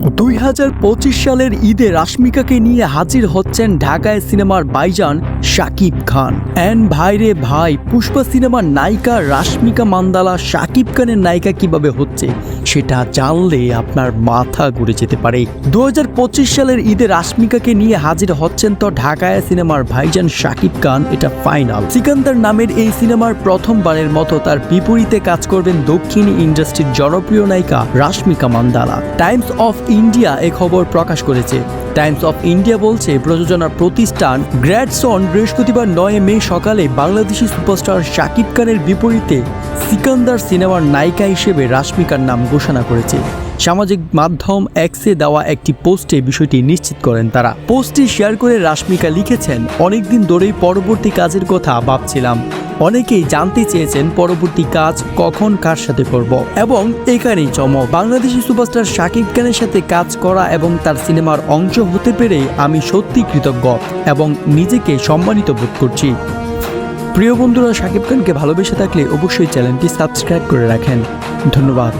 দুই হাজার পঁচিশ সালের ঈদে রাশ্মিকাকে নিয়ে হাজির হচ্ছেন ঢাকায় সিনেমার বাইজান শাকিব খান। অ্যান ভাইরে ভাই, পুষ্পা সিনেমার নায়িকা রাশ্মিকা মান্দালা শাকিব খানের নায়িকা কীভাবে হচ্ছে সেটা জানলে আপনার মাথা ঘুরে যেতে পারে। দু হাজার পঁচিশ সালের ঈদে রাশ্মিকাকে নিয়ে হাজির হচ্ছেন তো ঢাকায় সিনেমার ভাইজান শাকিব খান, এটা ফাইনাল। সিকান্দার নামের এই সিনেমার প্রথমবারের মতো তার বিপরীতে কাজ করবেন দক্ষিণ ইন্ডাস্ট্রির জনপ্রিয় নায়িকা Rashmika Mandanna. Times of India এ খবর প্রকাশ করেছে। টাইমস অফ ইন্ডিয়া বলছে প্রযোজনা প্রতিষ্ঠান গ্র্যাডসন বৃহস্পতিবার নয় মে সকালে বাংলাদেশি সুপারস্টার শাকিব খানের বিপরীতে সিকান্দার সিনেমার নায়িকা হিসেবে রাশ্মিকার নাম ঘোষণা করেছে। সামাজিক মাধ্যম এক্সে দেওয়া একটি পোস্টে বিষয়টি নিশ্চিত করেন তারা। পোস্টটি শেয়ার করে রাশ্মিকা লিখেছেন, অনেকদিন ধরেই পরবর্তী কাজের কথা ভাবছিলাম। অনেকেই জানতে চেয়েছেন পরবর্তী কাজ কখন কার সাথে করব। এবং এখানেই চমক, বাংলাদেশি সুপারস্টার শাকিব খানের সাথে কাজ করা এবং তার সিনেমার অংশ হতে পেরে আমি সত্যি কৃতজ্ঞ এবং নিজেকে সম্মানিত বোধ করছি। প্রিয় বন্ধুরা, শাকিব খানকে ভালোবেসে থাকলে অবশ্যই চ্যানেলটি সাবস্ক্রাইব করে রাখেন। ধন্যবাদ।